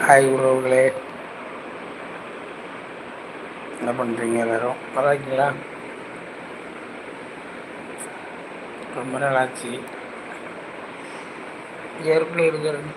Hi உறவுகளே. என்ன பண்ணுறீங்க எல்லோரும்? நல்லா இருக்கீங்களா ரொம்ப நாள் ஆச்சு ஏற்கனவே இருக்கிறேன்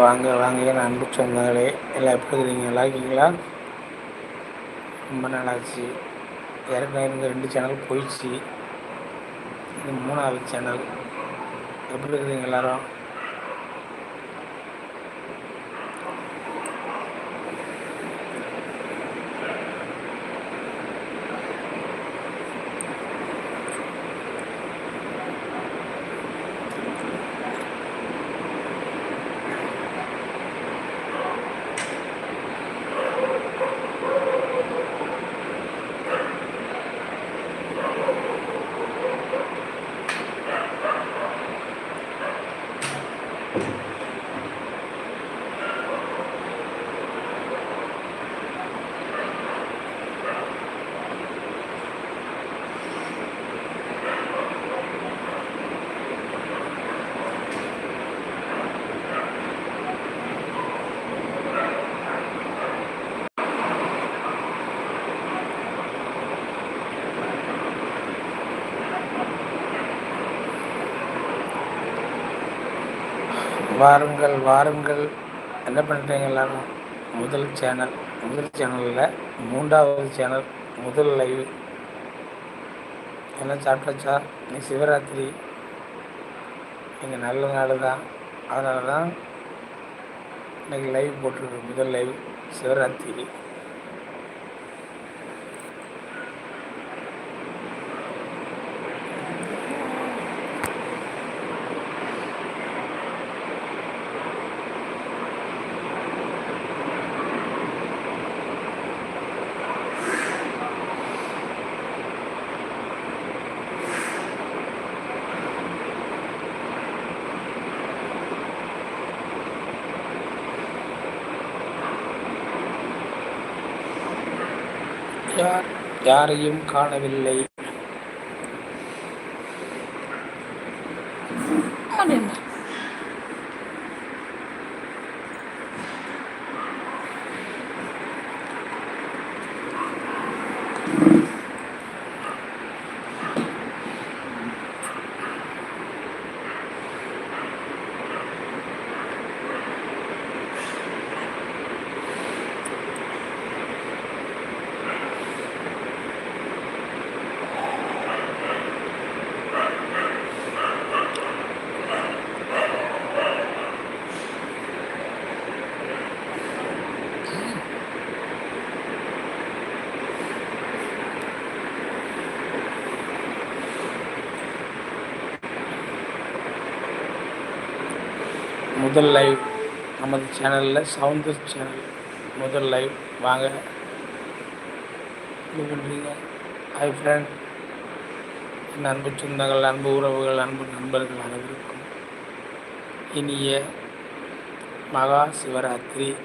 வாங்க வாங்க என் அன்பு சொந்தங்களே எல்லாம் எப்படி இருக்கிறீங்க? நல்லா இருக்கீங்களா? ரொம்ப நாளாச்சு. ஏற்கனவே இருந்த ரெண்டு சேனல் போயிடுச்சு. இது மூணாவது சேனல் எப்படி இருக்கிறீங்க எல்லாரும்? வாருங்கள் வாருங்கள். என்ன பண்ணுறீங்க எல்லாரும்? முதல் சேனல் முதல் சேனலில் மூன்றாவது சேனல் முதல் லைவ் என்ன சாப்பிட்டாச்சா? இன்னைக்கு சிவராத்திரி. நீங்கள் நல்ல நாடு தான். அதனால தான் இன்றைக்கி லைவ் போட்டிருக்கு முதல் லைவ் சிவராத்திரி. யார் யாரையும் காணவில்லை. முதல் லைவ் நமது சேனலில் சவுந்தர் சேனல் முதல் லைவ் வாங்க. இது பண்ணுறீங்க ஹாய் ஃப்ரெண்ட் என் அன்பு சொந்தங்கள் அன்பு உறவுகள் அன்பு நண்பர்கள் அனைவருக்கும் இனிய மகா சிவராத்திரி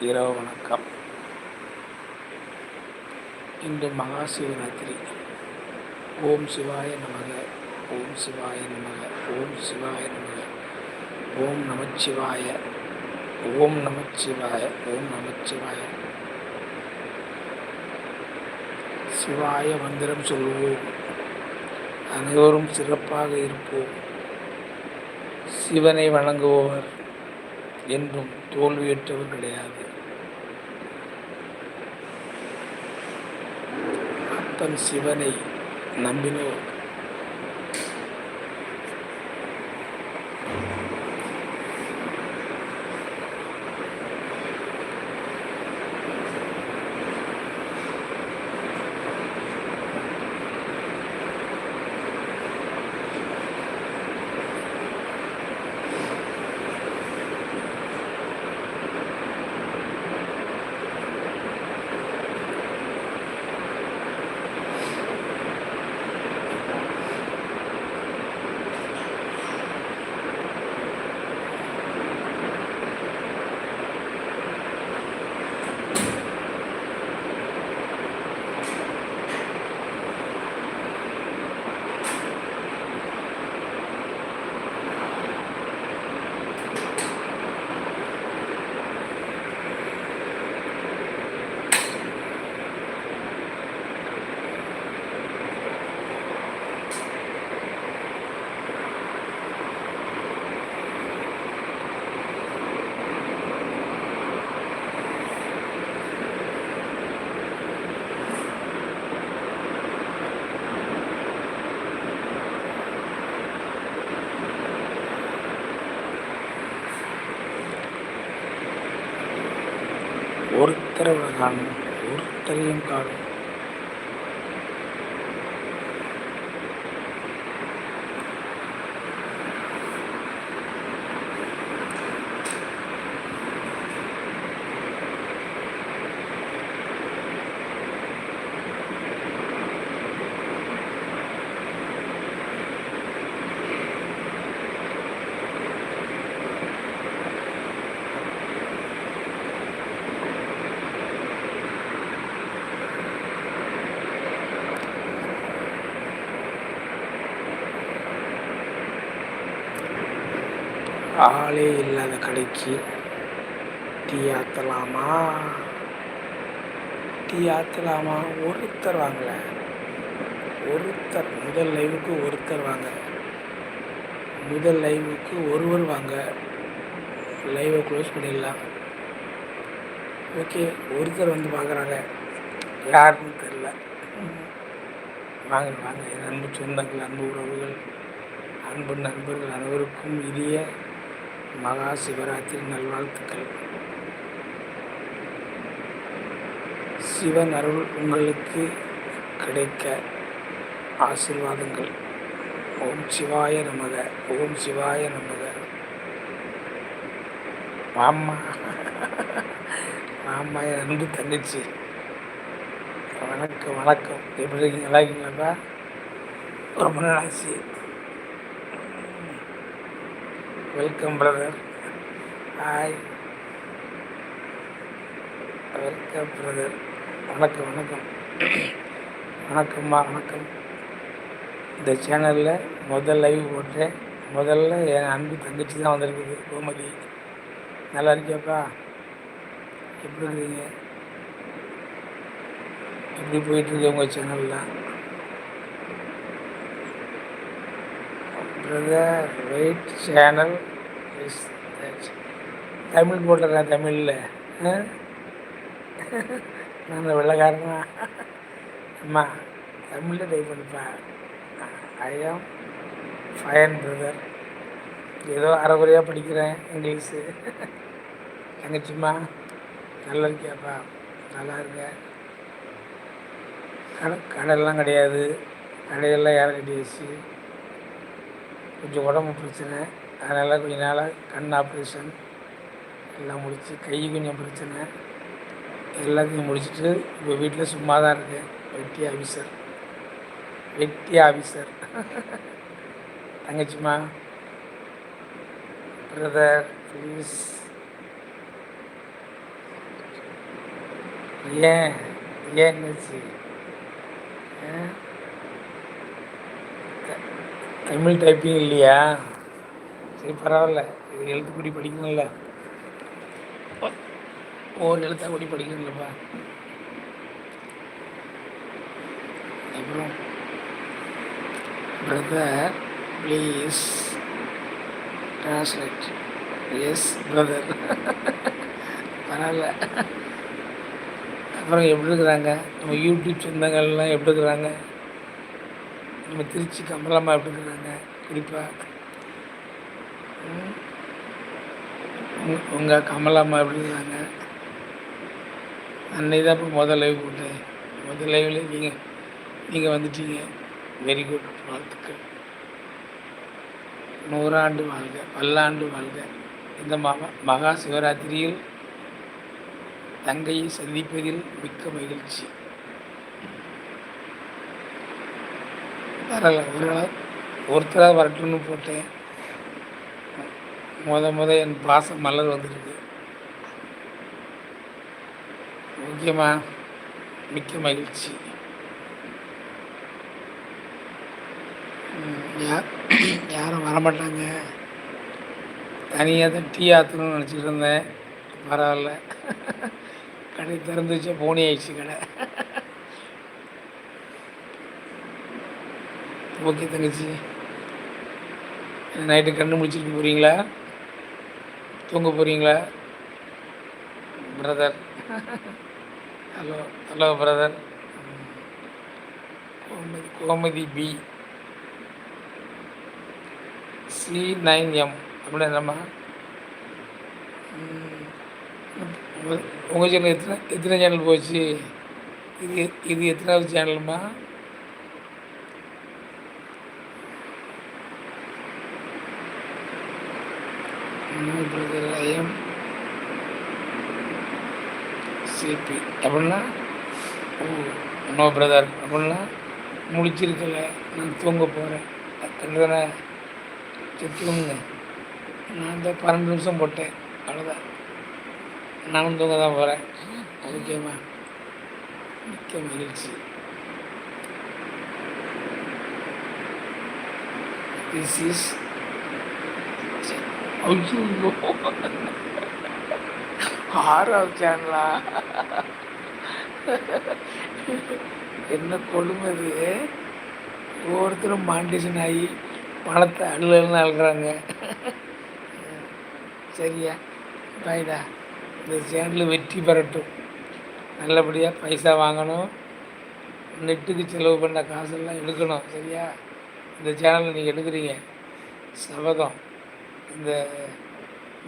இரவு வணக்கம். இன்று மகா சிவராத்திரி. ஓம் சிவாய நமக. ஓம் சிவாய நமக. ஓம் சிவாய நமக. ஓம் நமச்சிவாய. ஓம் நமச்சிவாய. ஓம் நமச்சிவாய. சிவாய மந்திரம் சொல்வோம். அனைவரும் சிறப்பாக இருப்போம். சிவனை வணங்குபவர் என்றும் தோல்வியற்றவர் கிடையாது. அப்பன் சிவனை நம்பினோர் ஒருத்தரை காணும் ஒருத்தரையும் காணும். ஆளே இல்லாத கடைக்கு டீ ஆற்றலாமா டீ ஆற்றலாமா ஒருத்தர் வாங்கல. ஒருத்தர் முதல் லைவுக்கு ஒருத்தர் வாங்க. முதல் லைவுக்கு ஒருவர் வாங்க. லைவை க்ளோஸ் பண்ணிடலாம். ஓகே ஒருத்தர் வந்து பார்க்குறாங்க யாருன்னு தெரில வாங்க வாங்க. என் அன்பு சொந்தங்கள் அன்பு உறவுகள் அன்பு நண்பர்கள் அனைவருக்கும் இனிய மகா சிவராத்திரி நல்வாழ்த்துக்கள். சிவன் அருள் உங்களுக்கு கிடைக்க ஆசீர்வாதங்கள். ஓம் சிவாய நமக ஓம் சிவாய நமக. மாமா ஆமா என் அன்பு தங்கச்சி. வணக்கம் வணக்கம். எப்படி இருக்கீங்க? நல்லா இருக்கீங்களாப்பா? ரொம்ப நாள் welcome brother hi welcome brother வணக்கம் வணக்கம். வணக்கம்மா வணக்கம். இந்த சேனலில் முதல் லைவ் போட்டேன். முதல்ல என் அன்பு தங்கச்சி தான் வந்திருக்குது கோமதி. நல்லா இருக்கியாப்பா? எப்படி இருக்கீங்க? எப்படி போயிட்டுருக்கு உங்கள் சேனலில் brother wait channel is Tamil போட்டுறேன் தமிழில்? நான் வெள்ளக்காரனா? அம்மா தமிழில் டைப் பண்ணிப்பேன் ஐ ஆம் ஃபயன் பிரதர் ஏதோ அறகுறையாக படிக்கிறேன் இங்கிலீஷு. தங்கச்சிம்மா நல்லா இருக்கியாப்பா? நல்லா இருக்கேன் கடை கடையெல்லாம் கிடையாது. கடையெல்லாம் யாரும் கட்டியாச்சு கொஞ்சம் உடம்பு பிரச்சனை. அதனால் கொஞ்ச நாளாக கண் ஆப்ரேஷன் எல்லாம் முடித்து கை கொஞ்சம் பிரச்சனை. எல்லாத்தையும் முடிச்சுட்டு இப்போ வீட்டில் சும்மா தான் இருக்கேன். வெட்டி ஆஃபீஸர் வெட்டி ஆஃபீஸர் தங்கச்சிம்மா. பிரதர் ப்ளீஸ் ஏன்? ஏன் என்னச்சு? ஆ? தமிழ் டைப்பிங் இல்லையா? சரி பரவாயில்ல. இது எழுத்துக்குடி படிக்கணும்ல. ஒரு எழுத்தா கூடி படிக்கணும்லப்பா. அப்புறம் brother please translate yes brother பரவாயில்ல. அப்புறம் எப்படி இருக்கிறாங்க? நம்ம யூடியூப் சொந்தங்கள்லாம் எப்படி இருக்கிறாங்க? நம்ம திருச்சி கமலம்மா எப்படி இருக்கிறாங்க குறிப்பாக உங்கள் கமலம்மா எப்படி இருக்கிறாங்க அன்னைக்கு தான் இப்போ முதல் லைவ் போட்டேன். முதல் லைவில் நீங்கள் நீங்கள் வந்துட்டீங்க. வெரி குட் வாழ்த்துக்கள். நூறாண்டு வாழ்க பல்லாண்டு வாழ்க. இந்த மகா மகா சிவராத்திரியில் தங்கையை சந்திப்பதில் மிக்க மகிழ்ச்சி. வரல. இல்லை ஒருத்தராக வரட்டும்னு போட்டேன். முத முத என் பாசம் மலர் வந்திருக்கு. முக்கியமாக மிக்க மகிழ்ச்சி. யார் யாரும் வரமாட்டாங்க. தனியாக தான் டீ ஆற்றணும்னு நினச்சிட்டு இருந்தேன். பரவாயில்ல. கடை திறந்துச்சு போனி ஆயிடுச்சு கடை. ஓகே தங்கச்சி. நைட்டு கண்ணு முடிச்சிருக்க போகிறீங்களா தூங்க போகிறீங்களா brother hello hello brother Gomathi Gomathi P C nine M அப்படின்னா என்னம்மா? உங்கள் சேனல் எத்தனை எத்தனை சேனல் போச்சு? இது இது எத்தனாவது சேனலுமா நிலையம் சிபி அப்படின்னா ஓ நோ பிரதர் அப்படின்னா முடிச்சிருக்கல. நான் தூங்க போகிறேன் தானே? தூங்குங்க நான் தான் பன்னெண்டு நிமிஷம் போட்டேன். அவ்வளோதான் நானும் தூங்க தான் போகிறேன் ஓகேம்மா மிக்க மகிழ்ச்சி. திஸ் இஸ் ஐயோ ஆறாவது சேனலா என்ன கொடுமை ஒவ்வொருத்தரும் மாண்டிஷன் ஆகி பணத்தை அழுகல்னு அழுகிறாங்க. சரியா? பாய்டா இந்த சேனல் வெற்றி பெறட்டும். நல்லபடியாக பைசா வாங்கணும். நெட்டுக்கு செலவு பண்ண காசெல்லாம் எடுக்கணும். சரியா? இந்த சேனலில் நீங்கள் எடுக்கிறீங்க. சபதம். இந்த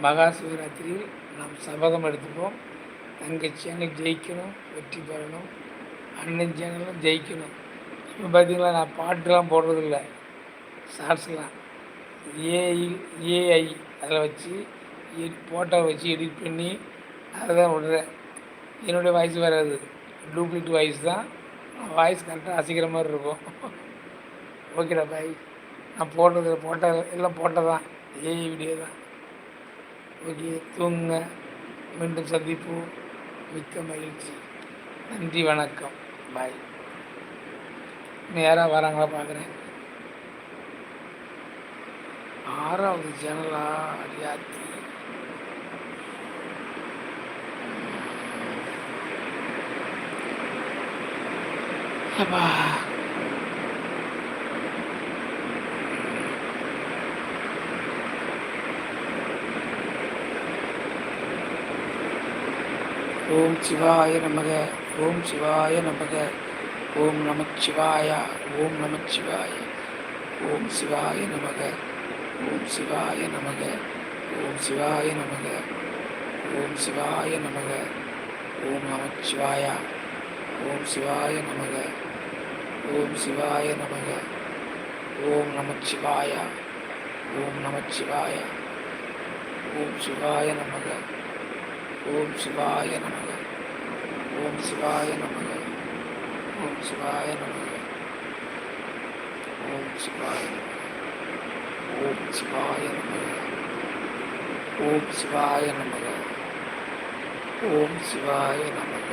மகா சிவராத்திரியில் நாம் சபதம் எடுத்துப்போம். தங்கை சேனல் ஜெயிக்கணும் வெற்றி பெறணும். அண்ணன் சேனலும் ஜெயிக்கணும். இப்போ பார்த்திங்களா நான் பாட்டுலாம் போடுறதில்ல. ஷார்ட்ஸ்லாம். ஏஐ ஏஐ அதில் வச்சு ஃபோட்டோ வச்சு எடிட் பண்ணி அதை தான் விடுறேன். என்னுடைய வாய்ஸ் வராது டூப்ளிகேட் வாய்ஸ் தான். வாய்ஸ் கரெக்டாக அசைக்கிற மாதிரி இருக்கும். ஓகேடா பாய் நான் போடுறது போட்ட எல்லாம் போட்டதான் ஏஐ வீடியோ தான் ஓகே தூங்க. மீண்டும் சந்திப்போம். மிக்க மகிழ்ச்சி. நன்றி வணக்கம். பாய் நேராக வராங்களா பார்க்குறேன் ஆறாவது சேனலா அடியாத்தி. அப்பா. ஓம் சிவாய நமக ஓம் சிவாய நமக ஓம் நமச்சிவாயா ஓம் நமச்சிவாய ஓம் சிவாய நமக ஓம் சிவாய நமக ஓம் சிவாய நமக ஓம் சிவாய நமக ஓம் நமச்சிவாயா ஓம் சிவாய நமக ஓம் சிவாய நமக ஓம் நமச்சிவாயா ஓம் நமச்சிவாயா ஓம் சிவாய நமக. ஓம் சிவாய நமக. ஓம் சிவாய நமக. ஓம் சிவாய நமக. ஓம் சிவாய ஓம் சிவாய நமக. ஓம் சிவாய நமக. ஓம் சிவாய நமக.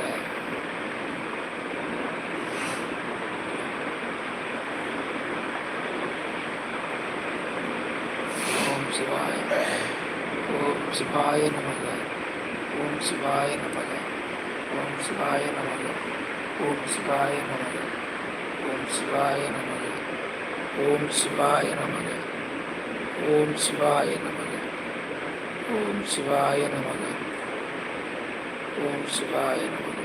ஓம் சிவாய ஓம் சிவாய நமக. சிவாய நமக ஓம் சிவாய நமக ஓம் சிவாய நமக ஓம் சிவாய நமக ஓம் சிவாய நமக ஓம் சிவாய நமக ஓம் சிவாய நமக ஓம் சிவாய நமக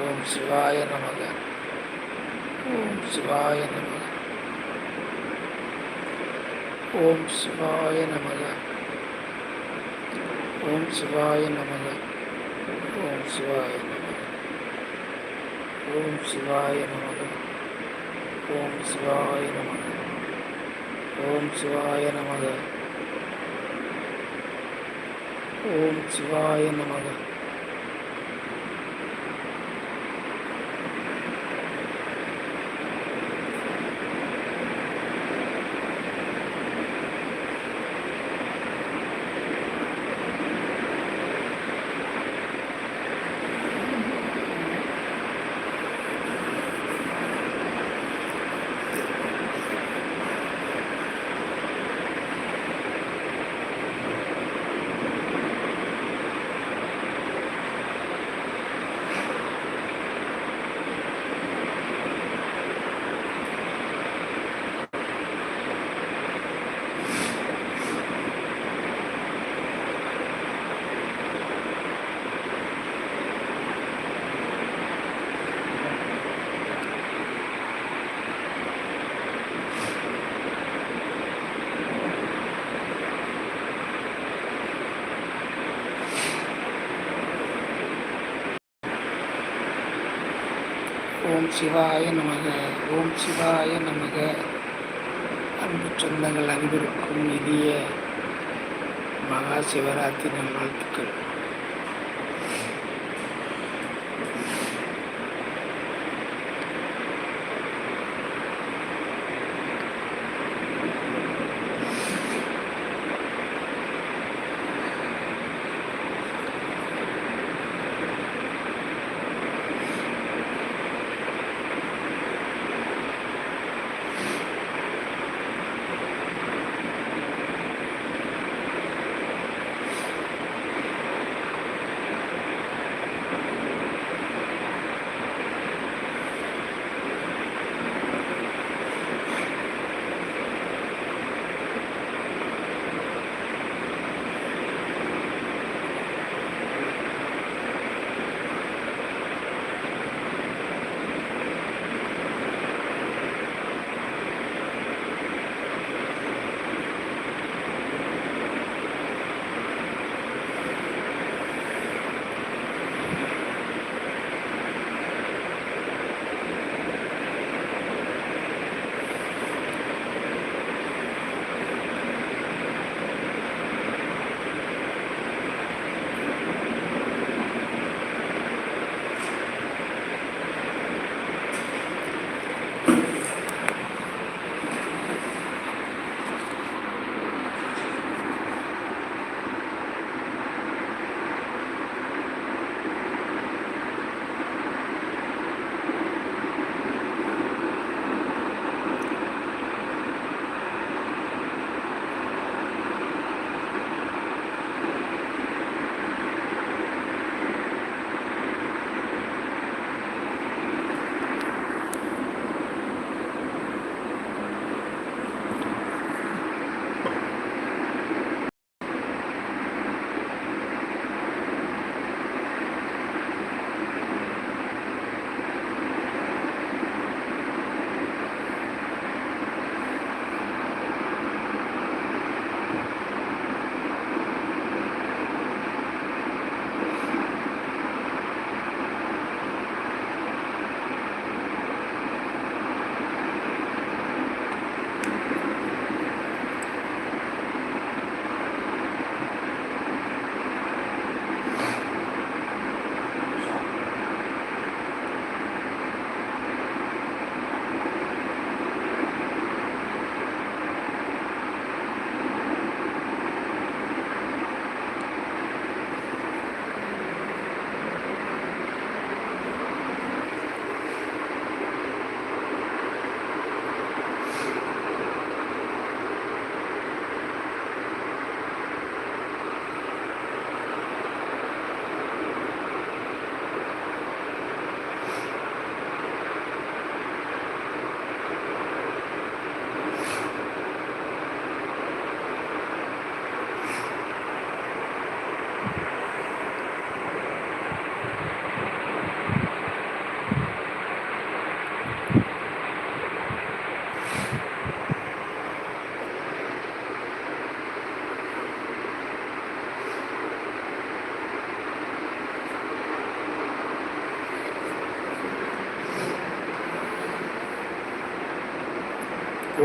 ஓம் சிவாய நமக ஓம் சிவாய நமக ஓம் சிவாய நமக ஓம் சிவாய நமக. ஓம் சிவாய நமக. ஓம் சிவாய நமக. ஓம் சிவாய நமக. ஓம் சிவாய நமக. ஓம் சிவாய நமக ஓம் சிவாய நமக ஓம் சிவாய நமக. அன்பு சொந்தங்கள் அனைவருக்கும் இனிய மகா சிவராத்திரி நல்வாழ்த்துக்கள்.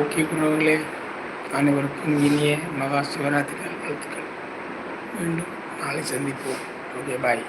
ஓகே குருவர்களே அனைவருக்கும் இனிய மகா சிவராத்திரி வாழ்த்துக்கள். மீண்டும் நாளை சந்திப்போம். Okay bye.